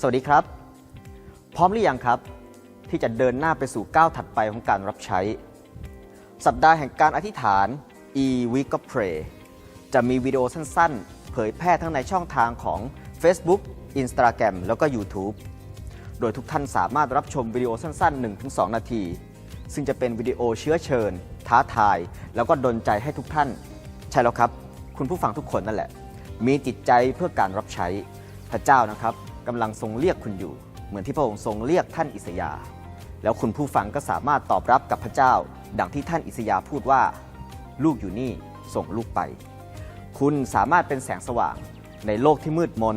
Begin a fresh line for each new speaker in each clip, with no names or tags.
สวัสดีครับ พร้อมหรือยังครับ ที่จะเดินหน้าไปสู่ก้าวถัดไปของการรับใช้ สัปดาห์แห่งการอธิษฐาน e week of pray จะมีวิดีโอสั้นๆ เผยแพร่ทั้งในช่องทางของ Facebook Instagram แล้วก็ YouTube โดยทุกท่านสามารถรับชมวิดีโอสั้นๆ 1-2 นาที ซึ่งจะเป็นวิดีโอเชื้อเชิญ ท้าทาย แล้วก็ดลใจให้ทุกท่าน ใช่แล้วครับ คุณผู้ฟังทุกคนนั่นแหละ มีจิตใจเพื่อการรับใช้พระเจ้านะครับ กำลังทรงเรียกคุณอยู่ เหมือนที่พระองค์ทรงเรียกท่านอิสยา แล้วคุณผู้ฟังก็สามารถตอบรับกับพระเจ้า ดังที่ท่านอิสยาพูดว่า ลูกอยู่นี่ส่งลูกไป คุณสามารถเป็นแสงสว่างในโลกที่มืดมน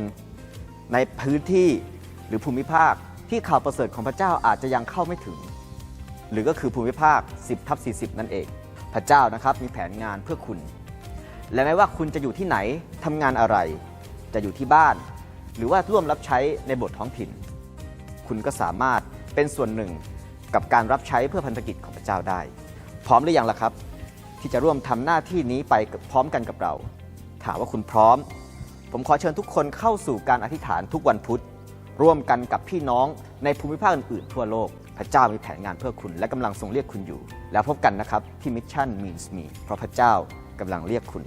ในพื้นที่หรือภูมิภาคที่ข่าวประเสริฐของพระเจ้าอาจจะยังเข้าไม่ถึง หรือก็คือภูมิภาค 10ทับ40 นั่นเอง พระเจ้านะครับมีแผนงานเพื่อคุณ และไม่ว่าคุณจะอยู่ที่ไหนทำงานอะไร จะอยู่ที่บ้าน หรือว่าร่วมรับใช้ในบทท้องถิ่น คุณก็สามารถเป็นส่วนหนึ่งกับการรับใช้เพื่อพันธกิจของพระเจ้าได้ พร้อมหรือยังล่ะครับ ที่จะร่วมทำหน้าที่นี้ไปพร้อมกันกับเรา ถามว่าคุณพร้อม ผมขอเชิญทุกคนเข้าสู่การอธิษฐานทุกวันพุธ ร่วมกันกับพี่น้องในภูมิภาคอื่นๆทั่วโลกพระเจ้ามีแผนงานเพื่อคุณและกำลังทรงเรียกคุณอยู่ แล้วพบกันนะครับที่ Mission Means Me เพราะพระเจ้ากำลังเรียกคุณ